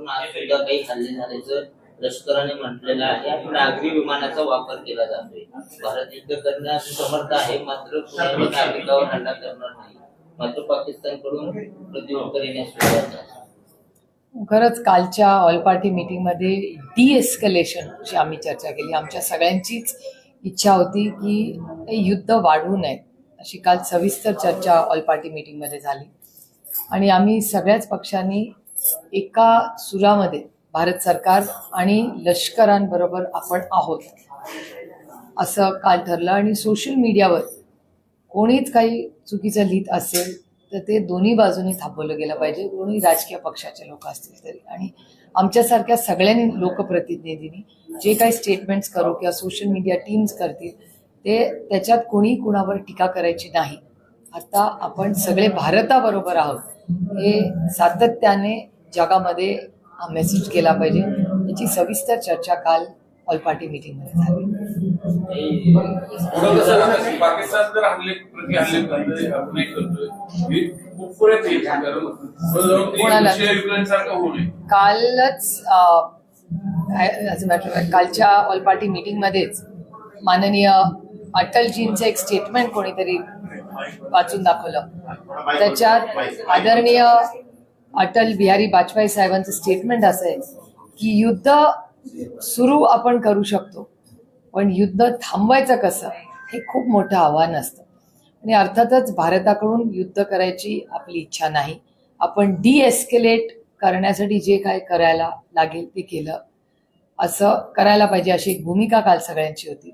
रस्त्यावरून आज सुद्धा काही हल्ले झाल्याचं लष्कराने म्हटलेलं आहे. आणि नागरी विमानाचा वापर केला जातोय. भारत युद्ध करण्यास समर्थ आहे मात्र कुणाही नागरिकावर हल्ला करणार नाही. मात्र पाकिस्तानकडून प्रत्युत्तर येण्यास सुरुवात झाली. खरंच कालच्या ऑल पार्टी मीटिंगमध्ये डी एस्कलेशनची आम्ही चर्चा केली. आमच्या सगळ्यांचीच इच्छा होती की हे युद्ध वाढवू नये अशी काल सविस्तर चर्चा ऑल पार्टी मीटिंगमध्ये झाली. आणि आम्ही सगळ्याच पक्षांनी एका सुरामध्ये भारत सरकार आणि लष्करांबरोबर आपण आहोत. असं काल ठरलं आणि सोशल मीडियावर कोणीच काही चुकीचं लिहित असेल तर ते दोन्ही बाजूनी थांबवलं गेलं पाहिजे. कोणी राजकीय पक्षाचे लोक असतील तरी. आणि आमच्यासारख्या सगळ्यांनी लोकप्रतिनिधींनी जे काही स्टेटमेंट्स करू किंवा सोशल मीडिया टीम्स करतील ते त्याच्यात कोणी कुणावर टीका करायची नाही. आता आपण सगळे भारताबरोबर आहोत. हे सातत्याने जगामध्ये हा मेसेज केला पाहिजे. याची सविस्तर चर्चा काल ऑल पार्टी मीटिंगमध्ये झाली. पाकिस्तान जर हल्ले कालच कालच्या ऑल पार्टी मीटिंगमध्येच माननीय अटलजींचं एक स्टेटमेंट कोणीतरी वाचून दाखवलं. त्याच्यात आदरणीय अटल बिहारी वाजपेयी साहेबांचं स्टेटमेंट असं आहे की युद्ध सुरू आपण करू शकतो पण युद्ध थांबवायचं कसं हे खूप मोठं आव्हान असतं. आणि अर्थातच भारताकडून युद्ध करायची आपली इच्छा नाही. आपण डीएस्केलेट करण्यासाठी जे काय करायला लागेल ते केलं. असं करायला पाहिजे अशी एक भूमिका काल सगळ्यांची होती.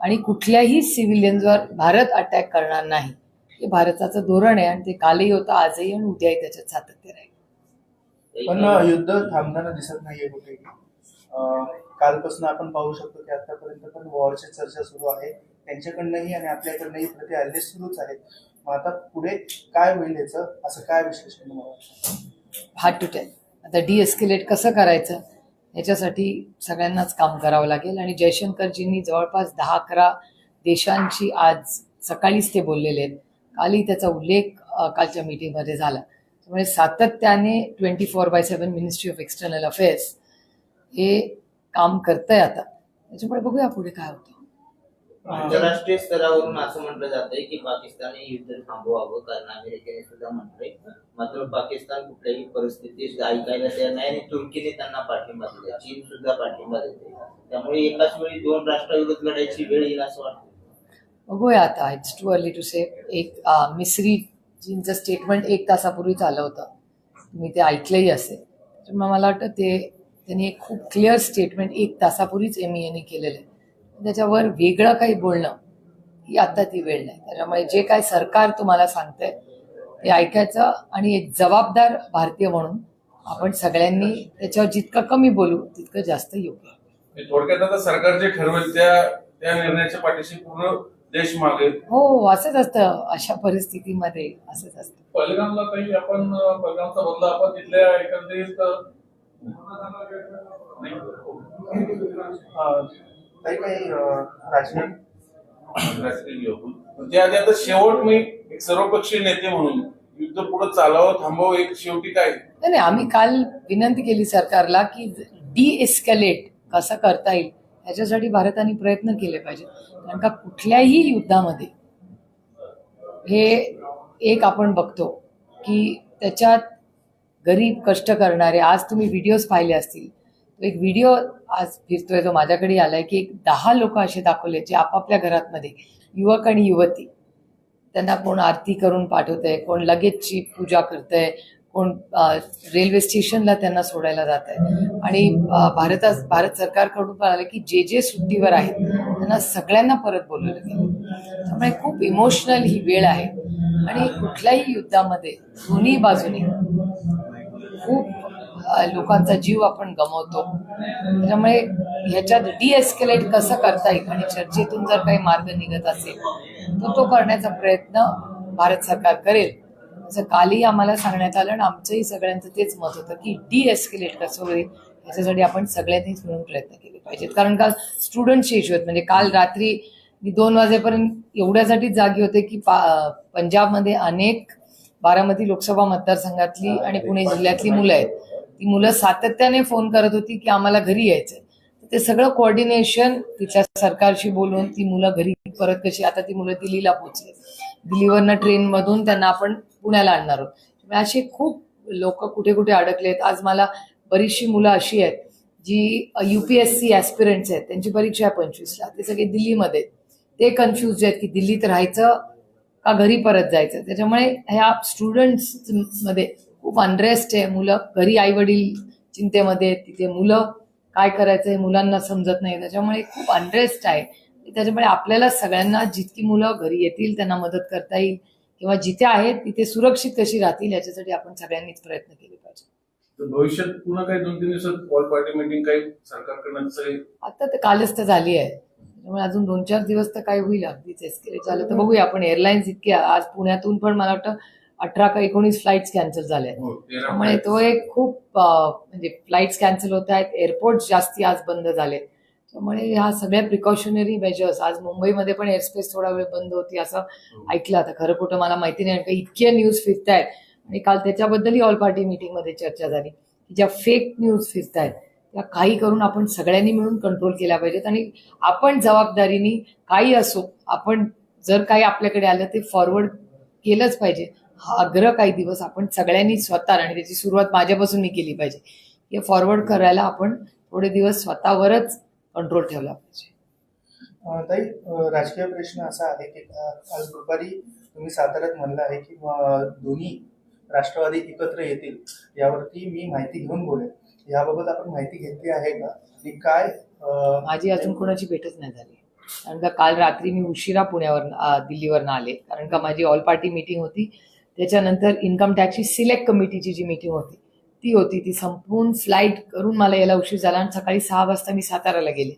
आणि कुठल्याही सिव्हिलियन्सवर भारत अटॅक करणार नाही. हे भारताचं धोरण आहे आणि ते कालही होतं आजही आणि उद्याही त्याच्यात सातत्य राहील. पण युद्ध थांबताना दिसत नाहीये कुठे कालपासून आपण पाहू शकतो की आतापर्यंत पण वॉरची चर्चा सुरू आहे. त्यांच्याकडनंही आणि आपल्याकडनंही प्रति हल्ले सुरूच आहेत. मग आता पुढे काय होईल याचं असं काय विश्लेषण? हार्ड टू टेल आता डी एस्केलेट कसं करायचं? याच्यासाठी सगळ्यांनाच काम करावं लागेल. आणि जयशंकरजींनी जवळपास दहा अकरा देशांची आज सकाळीच ते बोललेले आहेत. कालही त्याचा उल्लेख कालच्या मीटिंगमध्ये झाला. त्यामुळे सातत्याने twenty four by seven ministry of external affairs हे काम करतंय आता. त्याच्यामुळे बघूया पुढे काय होतं. आंतरराष्ट्रीय स्तरावरून असं म्हटलं जातंय की पाकिस्तानने युद्ध थांबवावं कारण अमेरिकेने सुद्धा म्हटलंय. मात्र पाकिस्तान कुठल्याही परिस्थितीत ऐकायला तयार नाही आणि तुर्कीने त्यांना पाठिंबा दिला. चीन सुद्धा पाठिंबा देते त्यामुळे एकाच वेळी दोन राष्ट्राविरुद्ध लढायची वेळ येईल असं वाटतं बघूया आता. It's too early to say एक अ, मिसरी जींचं स्टेटमेंट एक तासापूर्वीच आलं होतं. तुम्ही ते ऐकलंही असेल. मग मला वाटतं ते त्यांनी एक खूप क्लिअर स्टेटमेंट एक तासापूर्वीच एम ई एने केलेलं आहे. त्याच्यावर वेगळं काही बोलणं ही आता ती वेळ नाही. त्याच्यामुळे जे काय सरकार तुम्हाला सांगतंय ते ऐकायचं आणि एक जबाबदार भारतीय म्हणून आपण सगळ्यांनी त्याच्यावर जितकं कमी बोलू तितकं जास्त योग्य. म्हणजे थोडक्यात आता सरकार जे ठरवेल त्या त्या निर्णयाच्या पाठीशी पूर्ण देश मागेल हो असंच असतं. अशा परिस्थितीमध्ये असंच असतं. पहलगामला काही आपण पहलगामचा बदला आपण तिथल्या एकंदरीत अं, काही काही अं, राजकीय? राजकीय त्या आधी आता शेवट मी एक सर्वपक्षीय नेते म्हणून युद्ध पुढे चालावं थांबवावं एक शेवटी काय? नाही नाही, आम्ही काल विनंती केली सरकारला की डी एस्कलेट कसं करता येईल. याच्यासाठी भारताने प्रयत्न केले पाहिजेत. कारण का कुठल्याही युद्धामध्ये हे एक आपण बघतो की त्याच्यात गरीब कष्ट करणारे आज तुम्ही व्हिडिओज पाहिले असतील तो एक व्हिडिओ आज फिरतोय जो माझ्याकडे आलाय की एक दहा लोक असे दाखवले जे आपापल्या घरातमध्ये युवक आणि युवती त्यांना कोण आरती करून पाठवतंय कोण लगेचची पूजा करतंय कोण रेल्वे स्टेशनला त्यांना सोडायला जात आहे. आणि भारता भारत सरकारकडून पण आलं की जे जे सुट्टीवर आहेत त्यांना सगळ्यांना परत बोलवलं गेलं. त्यामुळे खूप इमोशनल ही वेळ आहे. आणि कुठल्याही युद्धामध्ये दोन्ही बाजूने खूप लोकांचा जीव आपण गमावतो. त्यामुळे ह्याच्यात डिएस्केलेट कसं करता येईल आणि चर्चेतून जर काही मार्ग निघत असेल तर तो करण्याचा प्रयत्न भारत सरकार करेल. असं कालही आम्हाला सांगण्यात आलं आणि आमचंही सगळ्यांचं तेच मत होतं की डिएस्केलेट कसं होईल याच्यासाठी आपण सगळ्यांनीच मिळून प्रयत्न केले पाहिजेत. कारण का स्टुडंटचे इश्यू आहेत म्हणजे काल रात्री मी दोन वाजेपर्यंत एवढ्यासाठीच जागी होते की पा पंजाबमध्ये अनेक बारामती लोकसभा मतदारसंघातली आणि पुणे जिल्ह्यातली मुलं आहेत. ती मुलं सातत्याने फोन करत होती की आम्हाला घरी यायचंय. ते सगळं कोऑर्डिनेशन तिच्या सरकारशी बोलून ती मुलं घरी परत कशी आता ती मुलं दिल्लीला पोहोचले. दिल्लीवरनं ट्रेनमधून त्यांना आपण पुण्याला आणणार आहोत. असे खूप लोक कुठे कुठे अडकलेत. आज मला बरीचशी मुलं अशी आहेत जी U P S C aspirants आहेत. त्यांची परीक्षा आहे पंचवीसला. ते सगळे दिल्लीमध्ये आहेत. ते कन्फ्युज आहेत की दिल्लीत राहायचं का घरी परत जायचं? त्याच्यामुळे ह्या स्टुडंट्समध्ये खूप अनरेस्ट आहे. मुलं घरी आई वडील चिंतेमध्ये आहेत. तिथे मुलं काय करायचं हे मुलांना समजत नाही. त्याच्यामुळे खूप अनरेस्ट आहे. त्याच्यामुळे आपल्याला सगळ्यांना जितकी मुलं घरी येतील त्यांना मदत करता येईल. किंवा जिथे आहेत तिथे सुरक्षित कशी राहतील याच्यासाठी आपण सगळ्यांनीच प्रयत्न केले पाहिजे. भविष्यात पुन्हा काही दोन तीन दिवसात ऑल पार्टी मिटिंग काही सरकारकडनं सगळे आता तर कालच तर झाली आहे. त्यामुळे अजून दोन चार दिवस तर काय होईल अगदीच एस्केलेट झालं. तर बघूया आपण एअरलाईन्स इतक्या आज पुण्यातून पण मला वाटतं अठरा का एकोणीस फ्लाईट्स कॅन्सल झाल्या त्यामुळे तो एक खूप म्हणजे फ्लाईट्स कॅन्सल होत आहेत. एअरपोर्ट जास्ती आज बंद झाले त्यामुळे ह्या सगळ्या प्रिकॉशनरी मेजर्स आज मुंबईमध्ये पण एअरस्पेस थोडा वेळ बंद होती असं ऐकलं. आता खरं खोटं मला माहिती नाही का इतक्या न्यूज फिरत आहेत आणि काल त्याच्याबद्दलही ऑल पार्टी मीटिंगमध्ये चर्चा झाली. की ज्या फेक न्यूज फिरत आहेत त्या काही करून आपण सगळ्यांनी मिळून कंट्रोल केल्या पाहिजेत. आणि आपण जबाबदारीने काही असो आपण जर काही आपल्याकडे आलं ते फॉरवर्ड केलंच पाहिजे. हा आग्रह काही दिवस आपण सगळ्यांनी स्वतः आणि त्याची सुरुवात माझ्यापासून मी केली पाहिजे. हे फॉरवर्ड करायला आपण थोडे दिवस स्वतःवरच कंट्रोल ठेवला पाहिजे. ताई राजकीय प्रश्न असा आहे की आज दुपारी तुम्ही साताऱ्यात म्हणलं आहे की दोन्ही राष्ट्रवादी एकत्र येतील यावरती मी माहिती घेऊन बोलेन. याबाबत आपण माहिती घेतली आहे का? आणि काय माझी अजून कोणाची भेटच नाही झाली. कारण का काल रात्री मी उशिरा पुण्यावर दिल्लीवरनं आले. कारण का माझी ऑल पार्टी मीटिंग होती. त्याच्यानंतर इन्कम टॅक्सची सिलेक्ट कमिटीची जी मीटिंग होती ती होती ती संपून फ्लाईट करून मला यायला उशीर झाला आणि सकाळी सहा वाजता मी साताराला गेले.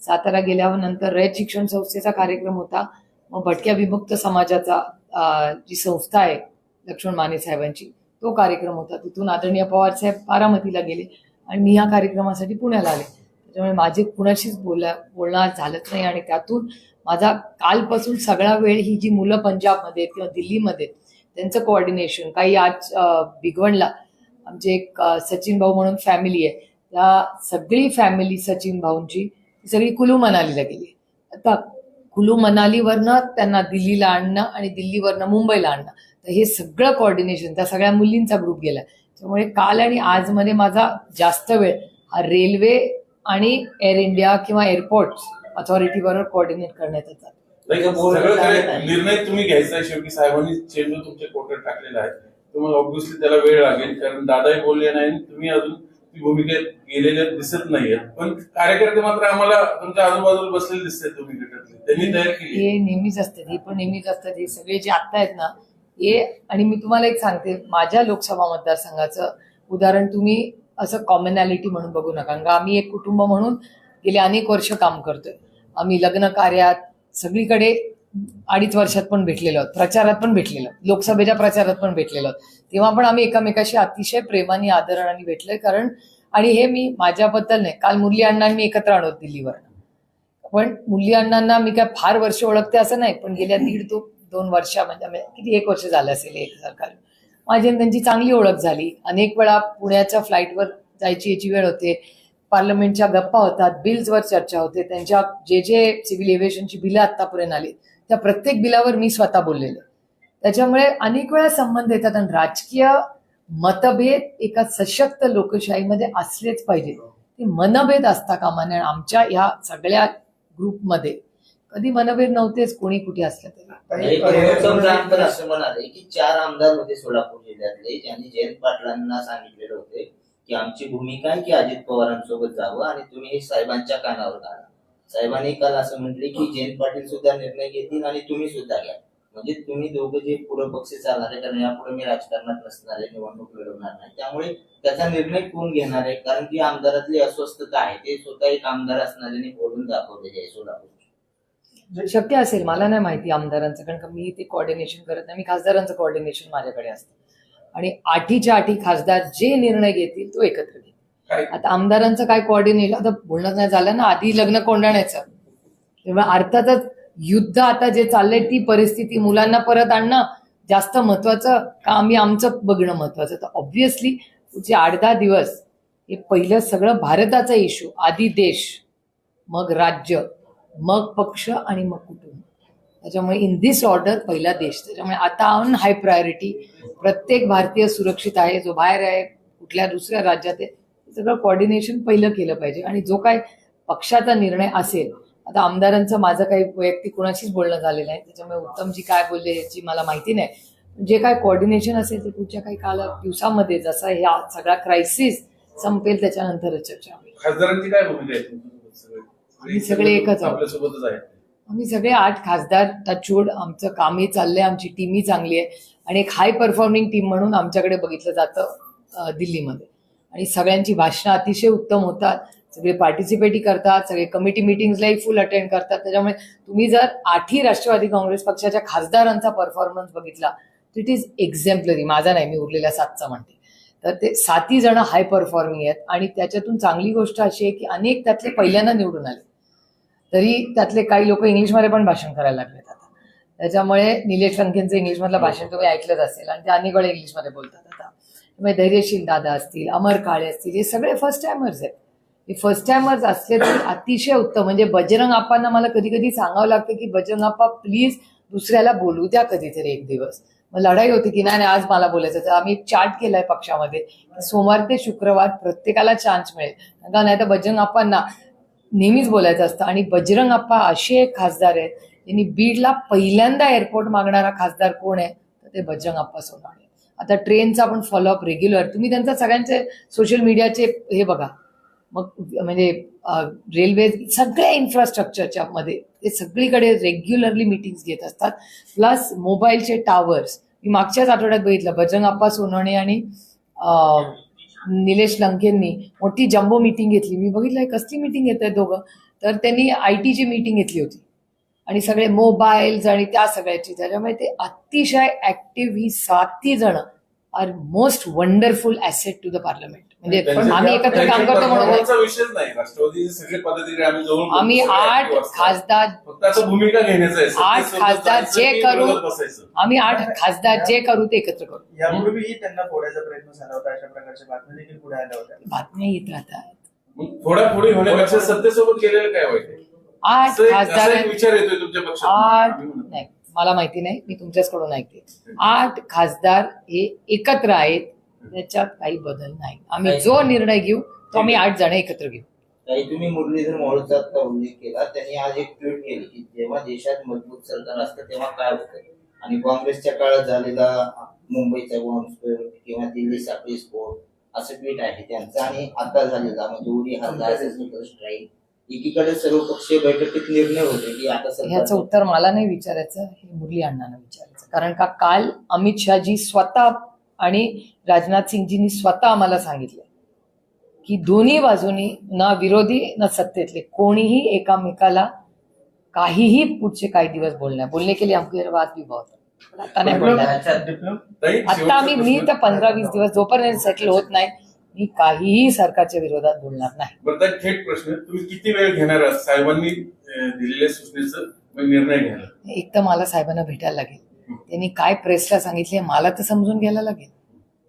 सातारा गेल्यावर नंतर रयत शिक्षण संस्थेचा कार्यक्रम होता. मग भटक्या विमुक्त समाजाचा जी संस्था आहे लक्ष्मण माने साहेबांची तो कार्यक्रम होता. तिथून आदरणीय पवार साहेब बारामतीला गेले आणि मी ह्या कार्यक्रमासाठी पुण्याला आले. त्याच्यामुळे माझे कुणाशीच बोला बोलणं झालंच नाही आणि त्यातून माझा कालपासून सगळा वेळ ही जी मुलं पंजाबमध्ये किंवा दिल्लीमध्ये त्यांचं कोऑर्डिनेशन काही आज अं, भिगवणला आमचे एक सचिन भाऊ म्हणून फॅमिली आहे. त्या सगळी फॅमिली सचिन भाऊंची ती सगळी कुलू मनालीला गेली. आता कुलू मनालीवरनं त्यांना दिल्लीला आणणं आणि दिल्लीवरनं मुंबईला आणणं. तर हे सगळं कोऑर्डिनेशन त्या सगळ्या मुलींचा ग्रुप गेला त्यामुळे काल आणि आजमध्ये माझा जास्त वेळ हा रेल्वे आणि एअर इंडिया किंवा एअरपोर्ट अथॉरिटीबरोबर कोऑर्डिनेट करण्यात येतात निर्णय तुम्ही घ्यायचा शेवटी. साहेबांनी चेंडू तुमच्या कोर्टात टाकलेला आहे तुम्हाला ऑब्व्हियसली त्याला वेळ लागेल. कारण दादाही बोलले नाही तुम्ही अजून ती भूमिकेत गेलेल्या दिसत नाहीये पण कार्यकर्ते मात्र आम्हाला तुमच्या आजूबाजूला बसलेले दिसतात तुम्ही गटातले त्यांनी तयार केली. हे नेहमीच असतात हे पण नेहमीच असतात हे सगळे जे आत्ता आहेत ना हे आणि मी तुम्हाला एक सांगते माझ्या लोकसभा मतदारसंघाचं उदाहरण तुम्ही असं कॉमनॅलिटी म्हणून बघू नका. कारण का आम्ही एक कुटुंब म्हणून गेले अनेक वर्ष काम करतोय. आम्ही लग्न कार्यात सगळीकडे अडीच वर्षात पण भेटलेलो आहोत प्रचारात पण भेटलेलो लोकसभेच्या प्रचारात पण भेटलेलो तेव्हा पण आम्ही एकमेकाशी अतिशय प्रेमाने आदराने भेटलोय. कारण आणि हे मी माझ्याबद्दल नाही काल मुरली अण्णांनी एकत्र आणत दिल्लीवर पण मुरली अण्णांना मी काय फार वर्ष ओळखते असं नाही पण गेल्या दीड दो दोन वर्षा म्हणजे, म्हणजे किती एक वर्ष झालं असेल एक सरकार माझी त्यांची चांगली ओळख झाली. अनेक वेळा पुण्याच्या फ्लाईटवर जायची याची वेळ होते. पार्लमेंटच्या गप्पा होतात बिल्सवर चर्चा होते. त्यांच्या जे जे सिव्हिल एव्हिएशनची बिलं आतापर्यंत आली त्या प्रत्येक बिलावर मी स्वतः बोललेले. त्याच्यामुळे अनेक वेळा संबंध येतात आणि राजकीय मतभेद एका सशक्त लोकशाहीमध्ये असलेच पाहिजे. ते मनभेद असता कामा नये. आमच्या ह्या सगळ्या ग्रुपमध्ये कधी मनभेद नव्हतेच कोणी कुठे असलं तरी. असं म्हणाले की चार आमदार होते सोलापूर जिल्ह्यातले ज्यांनी जयंत पाटलांना सांगितलेलं होते की आमची भूमिका आहे की अजित पवारांसोबत जावं आणि तुम्ही हे साहेबांच्या कानावर घाला. साहेबांनी काल असं म्हटले की जयंत पाटील सुद्धा निर्णय घेतील आणि तुम्ही सुद्धा घ्या. म्हणजे तुम्ही दोघं जे पूर्व पक्ष चालणार आहे कारण यापुढे मी राजकारणात नसणार आहे निवडणूक लढवणार नाही. त्यामुळे त्याचा निर्णय कोण घेणार आहे? कारण की आमदारातली अस्वस्थता आहे. ते स्वतः एक आमदार असणाऱ्याने बोलून दाखवलेले आहे सोलापूर शक्य असेल मला नाही माहिती आमदारांचं कारण का मी ते कॉर्डिनेशन करत नाही. मी खासदारांचं कॉर्डिनेशन माझ्याकडे असतं. आणि आठीच्या आठी खासदार जे निर्णय घेतील तो एकत्र घेतील. आता आमदारांचं काय कोऑर्डिनेशन आता बोलणं नाही झालं ना. आधी लग्न कोंडाण्याचं तेव्हा अर्थातच युद्ध आता जे चाललंय ती परिस्थिती मुलांना परत आणणं जास्त महत्वाचं का आम्ही आमचं बघणं महत्वाचं? तर ऑब्व्हियसली पुढचे आठ दहा दिवस हे पहिलं सगळं भारताचा इश्यू आधी देश मग राज्य मग पक्ष आणि मग कुटुंब. त्याच्यामुळे इन दिस ऑर्डर पहिला देश. त्याच्यामुळे आता ऑन हाय प्रायोरिटी प्रत्येक भारतीय सुरक्षित आहे. जो बाहेर आहे कुठल्या दुसऱ्या राज्यात आहे सगळं कॉर्डिनेशन पहिलं केलं पाहिजे. आणि जो काय पक्षाचा निर्णय असेल आता आमदारांचं माझं काही वैयक्तिक कुणाशीच बोलणं झालेलं आहे त्याच्यामुळे उत्तमजी काय बोलले याची मला माहिती नाही. जे काय कॉर्डिनेशन असेल ते पुढच्या काही काल दिवसामध्ये जसा ह्या सगळा क्रायसिस संपेल त्याच्यानंतरच चर्चा होईल. खासदारांची काय भूमिका आहे तुमच्यासोबत? सगळे? आम्ही सगळे एकच आहोत. आम्ही सगळे आठ खासदार टचवूड आमचं कामही चाललंय आमची टीमही चांगली आहे. आणि एक हाय परफॉर्मिंग टीम म्हणून आमच्याकडे बघितलं जातं दिल्लीमध्ये. आणि सगळ्यांची भाषणं अतिशय उत्तम होतात. सगळे पार्टिसिपेटही करतात सगळे कमिटी मिटिंग्सलाही फुल अटेंड करतात. त्याच्यामुळे तुम्ही जर आठही राष्ट्रवादी काँग्रेस पक्षाच्या खासदारांचा परफॉर्मन्स बघितला तर इट इज एक्झॅम्पलरी माझा नाही मी उरलेल्या सातचा म्हणते. तर ते सातही जण हाय परफॉर्मिंग आहेत आणि त्याच्यातून चांगली गोष्ट अशी आहे की अनेक त्यातले पहिल्यांदा निवडून आले. तरी त्यातले काही लोक इंग्लिशमध्ये पण भाषण करायला लागलेत आता. त्याच्यामुळे निलेश लंकेंचं इंग्लिशमधलं भाषण तुम्ही ऐकलंच असेल आणि ते अनेक वेळा इंग्लिशमध्ये बोलतात. म्हणजे धैर्यशील दादा असतील अमर काळे असतील हे सगळे फर्स्ट टायमर्स आहेत. हे फर्स्ट टायमर्स असले तरी अतिशय उत्तम. म्हणजे बजरंग आप्पांना मला कधी कधी सांगावं लागतं की बजरंग आप्पा प्लीज दुसऱ्याला बोलू द्या कधीतरी एक दिवस. मग लढाई होती की नाही आज मला बोलायचं तर आम्ही चार्ट केलाय पक्षामध्ये. सोमवार ते शुक्रवार प्रत्येकाला चान्स मिळेल. का नाही तर बजरंग आप्पांना नेहमीच बोलायचं असतं. आणि बजरंग आप्पा असे एक खासदार आहेत. त्यांनी बीडला पहिल्यांदा एअरपोर्ट मागणारा खासदार कोण आहे? तर ते बजरंग आप्पा सोनवणे आता ट्रेनचा पण फॉलोअप रेग्युलर तुम्ही त्यांचा सगळ्यांचे सोशल मीडियाचे हे बघा. मग म्हणजे रेल्वे सगळ्या इन्फ्रास्ट्रक्चरच्या मध्ये ते सगळीकडे रेग्युलरली मिटिंग्स घेत असतात. प्लस मोबाईलचे टावर्स मी मागच्याच आठवड्यात बघितलं बजरंग आप्पा सोनवणे आणि निलेश लंकेंनी मोठी जम्बो मिटिंग घेतली. मी बघितलं कसली मिटिंग घेत आहेत दोघं? तर त्यांनी आय टीची मिटिंग घेतली होती. आणि सगळे मोबाईल्स आणि त्या सगळ्याची. त्याच्यामुळे ते अतिशय ऍक्टिव्ह ही साती जण are most wonderful asset to the Parliament. म्हणजे आम्ही एकत्र काम करतो म्हणून. आम्ही आठ. खासदार फक्त असं भूमिका घेण्याचं आहे. आठ खासदार जे करू- आम्ही आठ खासदार जे करू ते एकत्र करू. यापूर्वीही त्यांना फोडायचा प्रयत्न झाला होता अशा प्रकारच्या बातम्या देखील पुढे आल्या होत्या. बातम्या येत राहतात मग थोडा पुढे होण्यापेक्षा सत्तेसोबत गेलेलं काय वाईट? आठ खासदार आठ नाही मला माहिती नाही मी तुमच्याचकडून ऐकते. आठ खासदार हे एकत्र आहेत त्याच्यात काही बदल नाही. आम्ही जो निर्णय घेऊ तो आम्ही आठ जण एकत्र घेऊ. काही तुम्ही मुरलीधर मोहोळचा उल्लेख केला. त्यांनी आज एक ट्विट केली की जेव्हा देशात मजबूत सरकार असतं तेव्हा काय होतं? आणि काँग्रेसच्या काळात झालेला मुंबईचा बॉम्बस्फोट किंवा दिल्ली साखळी स्फोट असं ट्विट आहे त्यांचं. आणि आता झालेला म्हणजे उरी हल्ला सर्जिकल स्ट्राईक एकीकडे सर्वपक्षीय बैठकीत निर्णय होते की आता ह्याचं उत्तर मला नाही विचारायचं हे मुरली अण्णांना विचारायचं कारण का काल अमित शहाजी स्वतः आणि राजनाथ सिंगजींनी स्वतः आम्हाला सांगितलं की दोन्ही बाजूनी ना विरोधी ना सत्तेतले कोणीही एकामेकाला काहीही पुढचे काही दिवस बोलणार बोलणे के लिए हमको ये बात भी बहुत है. पण आता नाही बोलणार आता आम्ही मी. तर पंधरा वीस दिवस जोपर्यंत सेटल होत नाही मी काहीही सरकारच्या विरोधात बोलणार नाही. थेट प्रश्न तुम्ही किती वेळ घेणार आहात? साहेबांनी दिलेल्या सूचनेचं निर्णय घ्यायला. एक तर मला साहेबांना भेटायला लागेल. त्यांनी काय प्रेसला सांगितले मला तर समजून घ्यायला लागेल.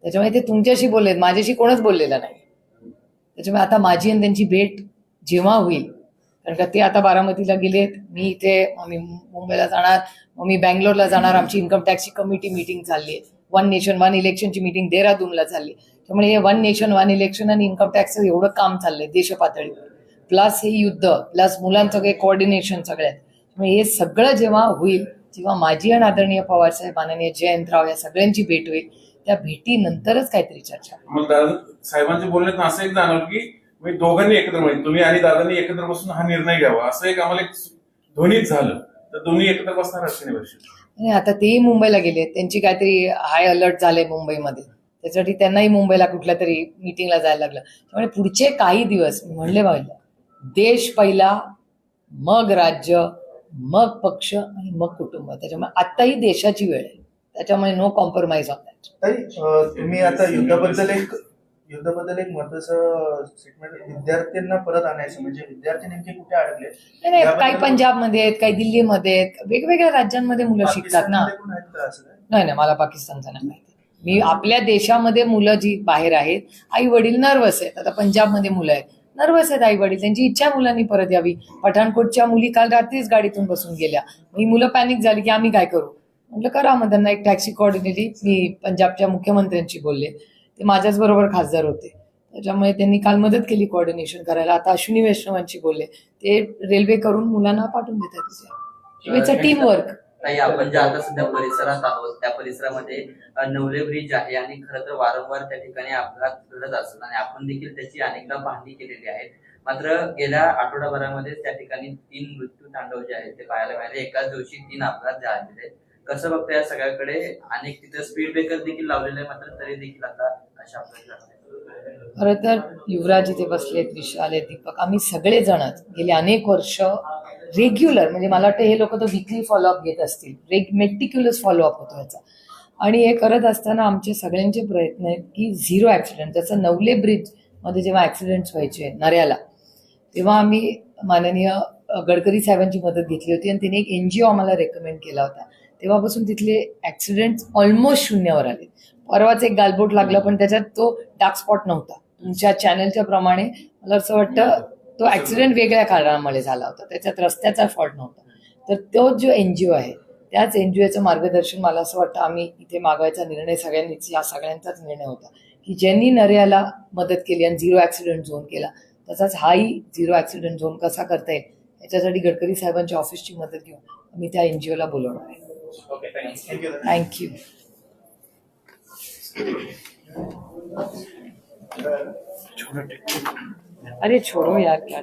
त्याच्यामुळे ते तुमच्याशी बोललेत माझ्याशी कोणच बोललेलं नाही. त्याच्यामुळे आता माझी आणि त्यांची भेट जेव्हा होईल कारण का ते आता बारामतीला गेलेत मी इथे मी मुंबईला जाणार मग मी बँगलोरला जाणार आमची इन्कम टॅक्सची कमिटी मिटिंग चालली आहे. वन नेशन वन इलेक्शनची मिटिंग देहरादूनला चालली आहे. त्यामुळे हे वन नेशन वन इलेक्शन आणि इन्कम टॅक्सचं एवढं काम चाललंय देश पातळीवर प्लस हे युद्ध प्लस मुलांचं काही कोऑर्डिनेशन सगळ्यात. त्यामुळे हे सगळं जेव्हा होईल जेव्हा माझी आणि आदरणीय पवार साहेब माननीय जयंतराव या सगळ्यांची भेट होईल त्या भेटीनंतरच काहीतरी चर्चा होईल. मग दादा साहेबांच्या बोलण्यात असं एक जाणवलं की म्हणजे दोघांनी एकत्र म्हणजे तुम्ही आणि दादांनी एकत्र बसून हा निर्णय घ्यावा. असं एक आम्हाला एक ध्वनीत झालं. तर दोन्ही एकत्र बसणार अश्विनी वर्षी. आता तेही मुंबईला गेले त्यांची काहीतरी हाय अलर्ट झाले मुंबईमध्ये. त्याच्यासाठी त्यांनाही मुंबईला कुठल्या तरी मिटिंगला जायला लागलं. त्यामुळे पुढचे काही दिवस म्हणले पाहिजे देश पहिला मग राज्य मग पक्ष आणि मग कुटुंब. त्याच्यामुळे आत्ताही देशाची वेळ आहे. त्याच्यामुळे नो कॉम्प्रोमाइज ऑन दॅट तुम्ही आता युद्धाबद्दल एक युद्धाबद्दल एक महत्वाचं स्टेटमेंट विद्यार्थ्यांना परत आणायचं म्हणजे विद्यार्थी नेमके कुठे अडकले नाही नाही काही पंजाबमध्ये आहेत काही दिल्लीमध्ये आहेत वेगवेगळ्या राज्यांमध्ये मुलं शिकतात ना? नाही नाही मला पाकिस्तानचं नाही माहिती. मी आपल्या देशामध्ये मुलं जी बाहेर आहेत आई वडील नर्वस आहेत. आता पंजाबमध्ये मुलं आहेत. नर्वस आहेत आई वडील त्यांची इच्छा मुलांनी परत यावी. पठाणकोटच्या मुली काल रात्रीच गाडीतून बसून गेल्या. ही मुलं पॅनिक झाली की आम्ही काय करू? म्हटलं करा मग त्यांना एक टॅक्सी कोऑर्डिनेटली मी पंजाबच्या मुख्यमंत्र्यांशी बोलले. ते माझ्याच बरोबर खासदार होते. त्याच्यामुळे त्यांनी काल मदत केली कोऑर्डिनेशन करायला. आता अश्विनी वैष्णवांशी बोलले. ते रेल्वे करून मुलांना पाठवून देतात. टीम वर्क ताई आपण ज्या आता सध्या परिसरात आहोत. त्या परिसरामध्ये नवले ब्रिज आहे आणि खरं तर वारंवार त्या ठिकाणी अपघात घडत असतात आणि आपण देखील त्याची अनेकदा पाहणी केलेली आहे. मात्र गेल्या आठवडाभरामध्ये त्या ठिकाणी तीन मृत्यू तांडव जे आहेत ते पाहायला मिळाले. एकाच दिवशी तीन अपघात झालेले आहेत. कसं बघता या सगळ्याकडे? अनेक तिथं स्पीड ब्रेकर देखील लावलेले आहे मात्र तरी देखील आता अशा अपघात खरं तर युवराज इथे बसलेत विशाल आहेत दीपक. आम्ही सगळेजणच गेले अनेक वर्ष रेग्युलर म्हणजे मला वाटतं हे लोक तर विकली फॉलोअप घेत असतील. रेग मेटिक्युलस फॉलोअप होतो याचा आणि हे करत असताना आमचे सगळ्यांचे प्रयत्न आहेत की झिरो ॲक्सिडेंट जसं नवले ब्रिजमध्ये जेव्हा ॲक्सिडेंट्स व्हायचे नऱ्याला तेव्हा आम्ही माननीय गडकरी साहेबांची मदत घेतली होती आणि तिने एक एन जी ओ आम्हाला रेकमेंड केला होता. तेव्हापासून तिथले ॲक्सिडेंट ऑलमोस्ट शून्यावर आले. परवाच एक गालबोट लागला पण त्याच्यात तो डार्क स्पॉट नव्हता. तुमच्या चॅनलच्या प्रमाणे मला असं वाटतं तो ऍक्सिडेंट वेगळ्या कारणामुळे झाला होता. त्याच्यात रस्त्याचा फॉल्ट नव्हता. तर तो जो एन जी ओ आहे त्याच एन जी ओचं मार्गदर्शन मला असं वाटतं आम्ही इथे मागवायचा निर्णय सगळ्यांनीच या सगळ्यांचाच निर्णय होता. की ज्यांनी नर्याला मदत केली आणि झिरो ॲक्सिडेंट झोन केला तसाच हाही झिरो ॲक्सिडेंट झोन कसा करता येईल याच्यासाठी गडकरी साहेबांच्या ऑफिसची मदत घेऊन आम्ही त्या एन जी ओला बोलवणार आहे. ओके थँक्यू थँक्यू थँक्यू अरे छोड़ो यार क्या